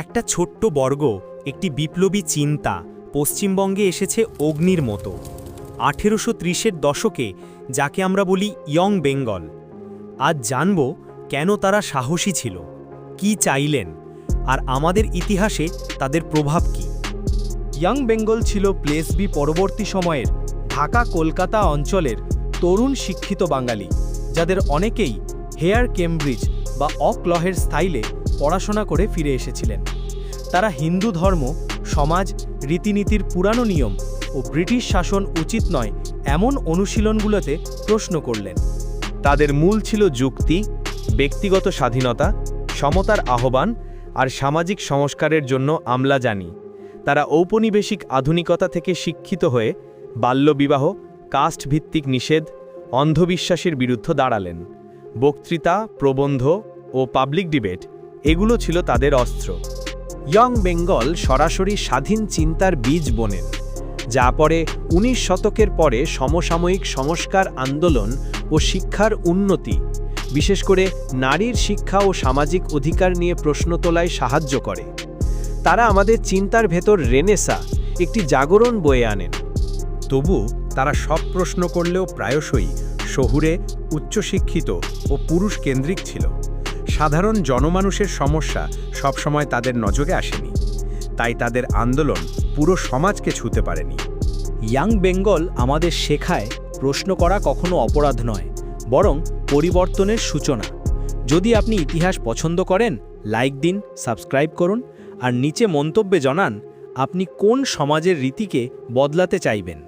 একটা ছোট্ট বর্গ, একটি বিপ্লবী চিন্তা, পশ্চিমবঙ্গে এসেছে অগ্নির মতো। আঠেরোশো ত্রিশের দশকে, যাকে আমরা বলি ইয়ং বেঙ্গল। আজ জানব কেন তারা সাহসী ছিল, কি চাইলেন, আর আমাদের ইতিহাসে তাদের প্রভাব কী। ইয়াং বেঙ্গল ছিল প্লেস বি পরবর্তী সময়ের ঢাকা কলকাতা অঞ্চলের তরুণ শিক্ষিত বাঙালি, যাদের অনেকেই হেয়ার কেমব্রিজ বা অকলহের স্টাইলে পড়াশোনা করে ফিরে এসেছিলেন। তারা হিন্দু ধর্ম, সমাজ, রীতিনীতির পুরানো নিয়ম ও ব্রিটিশ শাসন উচিত নয় এমন অনুশীলনগুলোতে প্রশ্ন করলেন। তাদের মূল ছিল যুক্তি, ব্যক্তিগত স্বাধীনতা, সমতার আহ্বান আর সামাজিক সংস্কারের জন্য আমলা জানি তারা ঔপনিবেশিক আধুনিকতা থেকে শিক্ষিত হয়ে বাল্যবিবাহ কাস্ট ভিত্তিক নিষেধ, অন্ধবিশ্বাসের বিরুদ্ধে দাঁড়ালেন। বক্তৃতা, প্রবন্ধ ও পাবলিক ডিবেট এগুলো ছিল তাদের অস্ত্র। ইয়ং বেঙ্গল সরাসরি স্বাধীন চিন্তার বীজ বোনেন, যা পরে উনিশ শতকের পরে সমসাময়িক সংস্কার আন্দোলন ও শিক্ষার উন্নতি, বিশেষ করে নারীর শিক্ষা ও সামাজিক অধিকার নিয়ে প্রশ্ন তোলায় সাহায্য করে। তারা আমাদের চিন্তার ভেতর রেনেসা, একটি জাগরণ বয়ে আনেন। তবু তারা সব প্রশ্ন করলেও প্রায়শই শহুরে, উচ্চশিক্ষিত ও পুরুষ কেন্দ্রিক ছিল। সাধারণ জনমানুষের সমস্যা সবসময় তাদের নজরে আসেনি। তাই তাদের আন্দোলন পুরো সমাজকে ছুঁতে পারেনি। ইয়াং বেঙ্গল আমাদের শেখায় প্রশ্ন করা কখনো অপরাধ নয়, বরং পরিবর্তনের সূচনা। যদি আপনি ইতিহাস পছন্দ করেন, লাইক দিন, সাবস্ক্রাইব করুন, আর নিচে মন্তব্যে জানান আপনি কোন সমাজের রীতিকে বদলাতে চাইবেন।